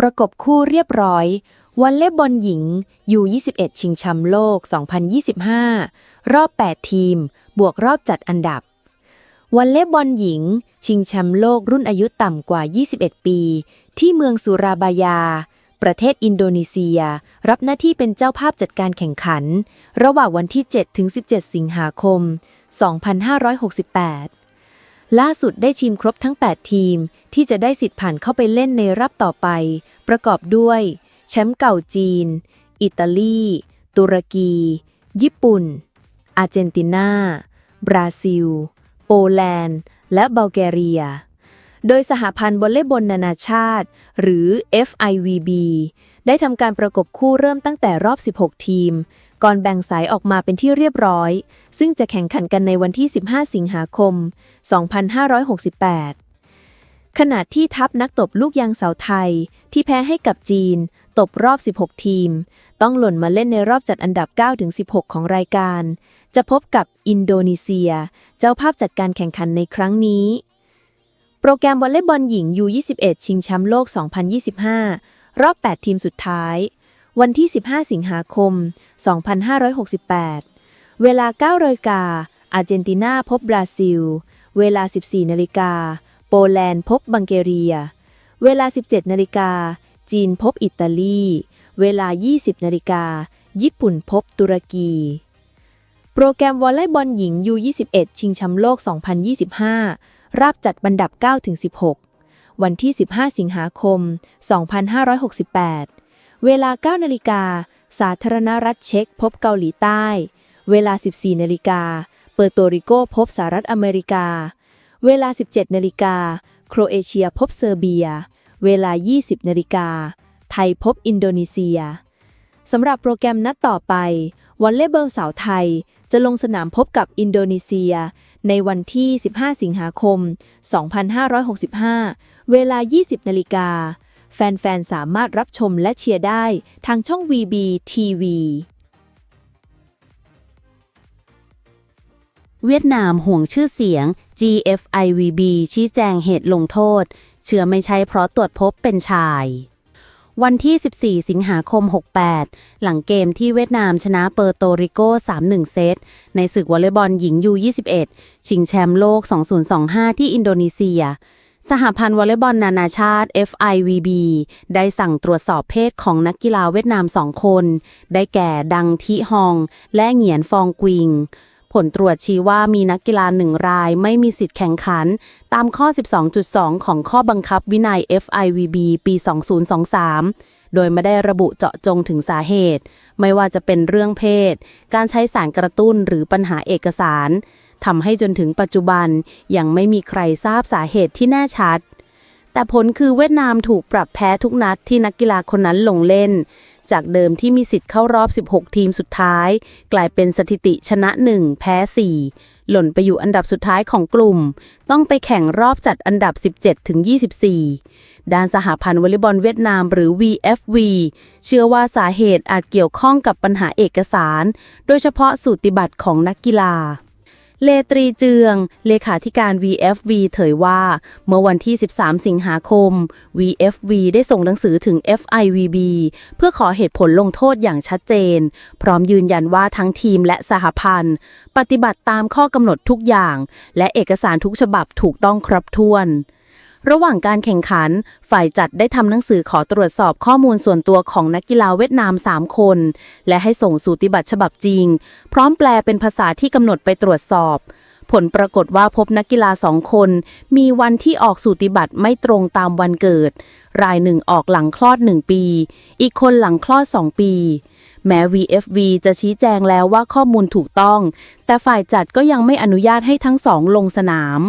ประกบคู่เรียบร้อยวอลเลย์บอลหญิง U21 ชิงแชมป์โลก 2025 รอบ 8 ทีม บวกรอบจัดอันดับวอลเลย์บอลหญิง ชิงแชมป์โลกรุ่นอายุต่ำกว่า 21 ปี ที่เมืองสุราบายา ประเทศอินโดนีเซีย รับหน้าที่เป็นเจ้าภาพจัดการแข่งขัน ระหว่างวันที่ 7 ถึง 17 สิงหาคม 2568 ล่าสุดได้ชิมครบทั้ง 8 ทีม ที่จะได้สิทธิ์ผ่านเข้าไปเล่นในรอบต่อไป ประกอบด้วย แชมป์เก่าจีน อิตาลี ตุรกี ญี่ปุ่น อาร์เจนตินา บราซิล โปแลนด์ และบัลแกเรีย โดยสหพันธ์วอลเลย์บอลนานาชาติ หรือ FIVB ได้ทำการประกบคู่เริ่มตั้งแต่รอบ 16 ทีม ก่อนแบ่งสายออกมาเป็นที่เรียบร้อย ซึ่งจะแข่งขันกันในวันที่ 15 สิงหาคม 2568 ขณะที่ทัพนักตบลูกยางสาวไทย ที่แพ้ให้กับจีน ตบรอบ 16 ทีม ต้องหล่นมาเล่นในรอบจัดอันดับ 9-16 ของรายการ จะพบกับอินโดนีเซีย เจ้าภาพจัดการแข่งขันในครั้งนี้ โปรแกรมวอลเลย์บอลหญิง U21 ชิงแชมป์โลก 2025 รอบ 8 ทีมสุดท้าย วันที่ 15 สิงหาคม 2568 เวลา9นาฬิกา อาร์เจนตินาพบบราซิล เวลา 14นาฬิกา โปแลนด์พบบังเกเรีย เวลา 17นาฬิกา จีนพบอิตาลี เวลา 20นาฬิกา ญี่ปุ่นพบตุรกี โปรแกรมวอลเลย์บอลหญิง U21 ชิงแชมป์โลก 2025 ราบจัดบันดับ 9-16 วันที่ 15 สิงหาคม 2568 เวลา 9 นาฬิกา สาธารณรัฐเช็กพบเกาหลีใต้ เวลา 14 นาฬิกา เปอร์โตริโกพบสหรัฐอเมริกา เวลา 17 นาฬิกา โครเอเชียพบเซอร์เบีย เวลา 20 นาฬิกา ไทยพบอินโดนีเซีย สำหรับโปรแกรมนัดต่อไป วอลเลย์บอลสาวไทยจะลงสนามพบกับอินโดนีเซีย ในวันที่ 15 สิงหาคม 2565 เวลา 20 นาฬิกา แฟนๆ สามารถรับชมและเชียร์ได้ทางช่อง VB TV เวียดนามห่วงชื่อเสียง GFIVB ชี้แจงเหตุลงโทษ เชื่อไม่ใช่เพราะตรวจพบเป็นชาย วันที่ 14 สิงหาคม 68 หลังเกมที่เวียดนามชนะเปอร์โตริโก 3-1 เซต ในศึกวอลเลย์บอลหญิง U21 ชิงแชมป์โลก 2025 ที่อินโดนีเซีย สหพันธ์วอลเลย์บอลนานาชาติ FIVB ได้สั่งตรวจสอบเพศของนักกีฬาเวียดนามสองคน ได้แก่ดังทิฮอง และเหงียนฟองกวิง ผลตรวจชี้ว่ามีนักกีฬาหนึ่งรายไม่มีสิทธิ์แข่งขัน ตามข้อ 12.2 ของข้อบังคับวินัย FIVB ปี 2023โดยไม่ได้ระบุเจาะจงถึงสาเหตุ ไม่ว่าจะเป็นเรื่องเพศ การใช้สารกระตุ้นหรือปัญหาเอกสาร ทำให้จนถึงปัจจุบันยังไม่มีใครทราบสาเหตุที่แน่ชัด แต่ผลคือเวียดนามถูกปรับแพ้ทุกนัดที่นักกีฬาคนนั้นลงเล่น จากเดิมที่มีสิทธิ์เข้ารอบ 16 ทีมสุดท้าย กลายเป็นสถิติชนะ 1 แพ้ 4 หล่นไปอยู่อันดับสุดท้ายของกลุ่ม ต้องไปแข่งรอบจัดอันดับ 17 ถึง 24 ด้านสหพันธ์วอลเลย์บอลเวียดนามหรือ VFV เชื่อว่าสาเหตุอาจเกี่ยวข้องกับปัญหาเอกสาร โดยเฉพาะสูติบัตรของนักกีฬา เลตรีเจือง เลขาธิการ VFV เผยว่า เมื่อวันที่ 13 สิงหาคม VFV ได้ส่งหนังสือถึง FIVB เพื่อขอเหตุผลลงโทษอย่างชัดเจน พร้อมยืนยันว่าทั้งทีมและสหพันธ์ ปฏิบัติตามข้อกำหนดทุกอย่าง และเอกสารทุกฉบับถูกต้องครบถ้วน ระหว่างการแข่งขัน ฝ่ายจัดได้ทำหนังสือขอตรวจสอบข้อมูลส่วนตัวของนักกีฬาเวียดนาม 3 คน และให้ส่งสูติบัตรฉบับจริง พร้อมแปลเป็นภาษาที่กำหนดไปตรวจสอบ ผลปรากฏว่าพบนักกีฬาสองคน มีวันที่ออกสูติบัตรไม่ตรงตามวันเกิด รายหนึ่งออกหลังคลอด 1 ปี อีกคนหลังคลอด 2 ปีแม้ VFV จะชี้แจงแล้วว่าข้อมูลถูกต้อง แต่ฝ่ายจัดก็ยังไม่อนุญาตให้ทั้งสองลงสนาม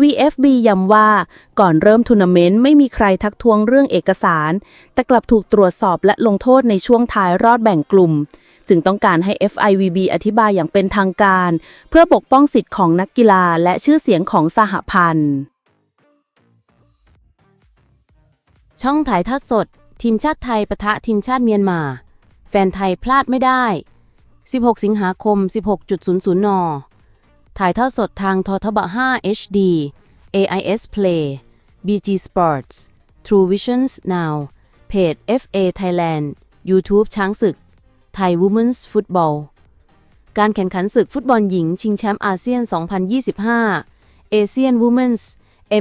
VFB ย้ำว่า ก่อนเริ่มทัวร์นาเมนต์ไม่มีใครทักท้วงเรื่องเอกสาร แต่กลับถูกตรวจสอบและลงโทษในช่วงท้ายรอดแบ่งกลุ่ม จึงต้องการให้ FIVB อธิบายอย่างเป็นทางการ เพื่อปกป้องสิทธิ์ของนักกีฬาและชื่อเสียงของสหพันธ์ ช่องถ่ายทอดสด ทีมชาติไทยปะทะทีมชาติเมียนมา แฟนไทยพลาดไม่ได้ 16 สิงหาคม 16.00 น ถ่ายทอดสดทางททบ5 HD AIS Play BG Sports True Visions Now เพจ FA Thailand YouTube ช้างศึก ไทย Women's Football การแข่งขันศึกฟุตบอลหญิง ชิงแชมป์อาเซียน 2025 Asian Women's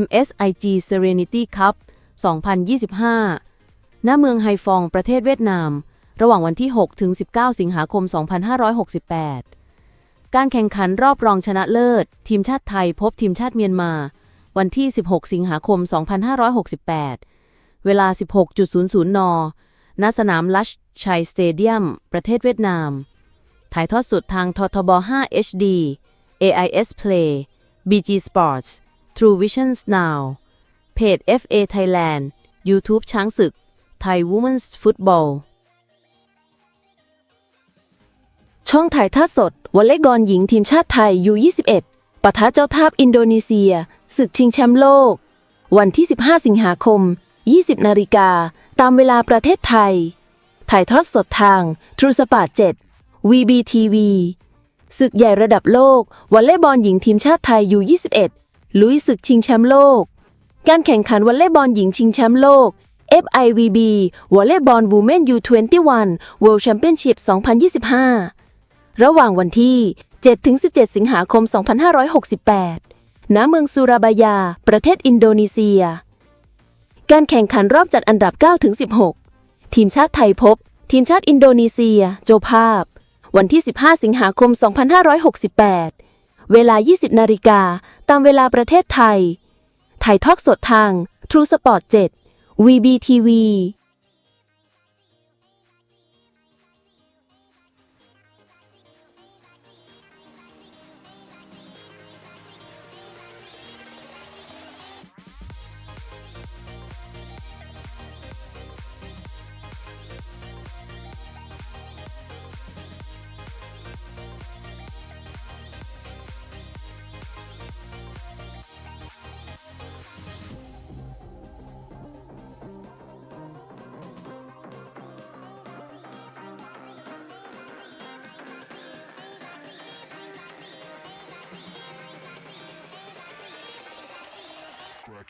MSIG Serenity Cup 2025 ณ เมืองไฮฟอง ประเทศเวียดนาม ระหว่างวันที่ 6 ถึง 19 สิงหาคม 2568 การแข่งขันรอบรองชนะเลิศ ทีมชาติไทยพบทีมชาติเมียนมา วันที่ 16 สิงหาคม 2568 เวลา 16.00 น ณ สนามลัชชัยสเตเดียม ประเทศเวียดนาม ถ่ายทอดสดทางททบ 5 HD AIS Play BG Sports True Visions Now เพจ FA Thailand YouTube ช้างศึกไทย Women's Football ช่องถ่ายทอดสดวอลเลย์บอลหญิงทีมชาติไทย U21 ปะทะเจ้าภาพอินโดนีเซียศึกชิงแชมป์โลก วันที่ 15 สิงหาคม 20 นาฬิกา ตามเวลาประเทศไทย ถ่ายทอดสดทาง True Sport 7 VBTV ศึกใหญ่ระดับโลกวอลเลย์บอลหญิงทีมชาติไทย U21 ลุยศึกชิงแชมป์โลก การแข่งขันวอลเลย์บอลหญิงชิงแชมป์โลก FIVB วอลเลย์บอล Women U21 World Championship 2025 ระหว่างวันที่ 7-17 สิงหาคม 2568 ณ เมืองสุราบายา ประเทศอินโดนีเซีย การแข่งขันรอบจัดอันดับ 9-16 ทีมชาติไทยพบ ทีมชาติอินโดนีเซีย โจภาพ วันที่ 15 สิงหาคม 2568 เวลา 20 นาฬิกา ตามเวลาประเทศไทย ถ่ายทอดสดทาง True Sport 7 VBTV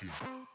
Rocky.